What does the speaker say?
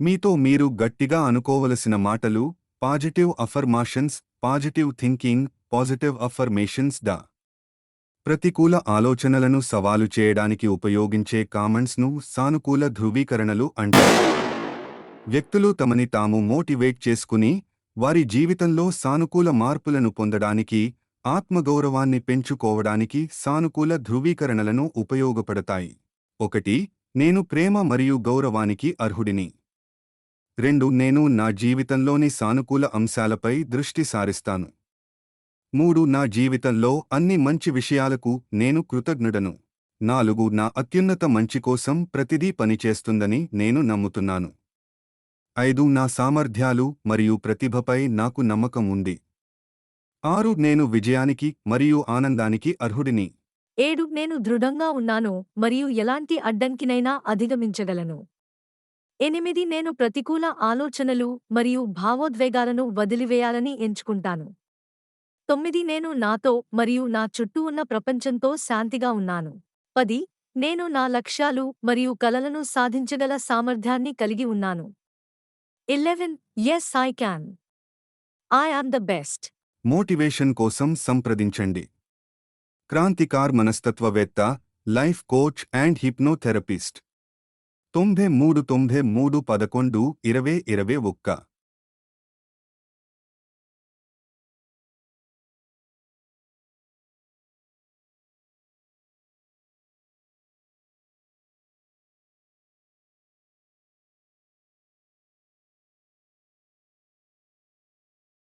మీతో మీరు గట్టిగా అనుకోవలసిన మాటలు positive affirmations positive thinking positive affirmations the ప్రతికూల ఆలోచనలను సవాలు చేయడానికి ఉపయోగించే కామెంట్స్ను సానుకూల ధృవీకరణలు అంటారు వ్యక్తులు తమని తాము మోటివేట్ చేసుకుని వారి జీవితంలో సానుకూల మార్పులను పొందడానికి ఆత్మగౌరవాన్ని పెంచుకోవడానికి సానుకూల ధృవీకరణలను ఉపయోగపడతాయి. ఒకటి నేను ప్రేమ మరియు గౌరవానికి అర్హుడిని. రెండు నేను నా జీవితంలోని సానుకూల అంశాలపై దృష్టి సారిస్తాను. మూడు నా జీవితంలో అన్ని మంచి విషయాలకు నేను కృతజ్ఞుడను. నాలుగు నా అత్యున్నత మంచి కోసం ప్రతిదీ పనిచేస్తుందని నేను నమ్ముతున్నాను. ఐదు నా సామర్థ్యాలు మరియు ప్రతిభపై నాకు నమ్మకం ఉంది. ఆరు నేను విజయానికి మరియు ఆనందానికి అర్హుడిని. ఏడు నేను దృఢంగా ఉన్నాను మరియు ఎలాంటి అడ్డంకినైనా అధిగమించగలను. ఎనిమిది నేను ప్రతికూల ఆలోచనలు మరియు భావోద్వేగాలను వదిలివేయాలని ఎంచుకుంటాను. తొమ్మిది నేను నాతో మరియు నా చుట్టూ ఉన్న ప్రపంచంతో శాంతిగా ఉన్నాను. పది నేను నా లక్ష్యాలు మరియు కలలను సాధించగల సామర్థ్యాన్ని కలిగి ఉన్నాను. Eleven S I can I am the best motivation కోసం సంప్రదించండి. క్రాంతికార్ మనస్తత్వవేత్త లైఫ్ కోచ్ అండ్ హిప్నోథెరపిస్ట్. తొంభై మూడు తొంభై మూడు పదకొండు ఇరవై ఇరవై ఒక్క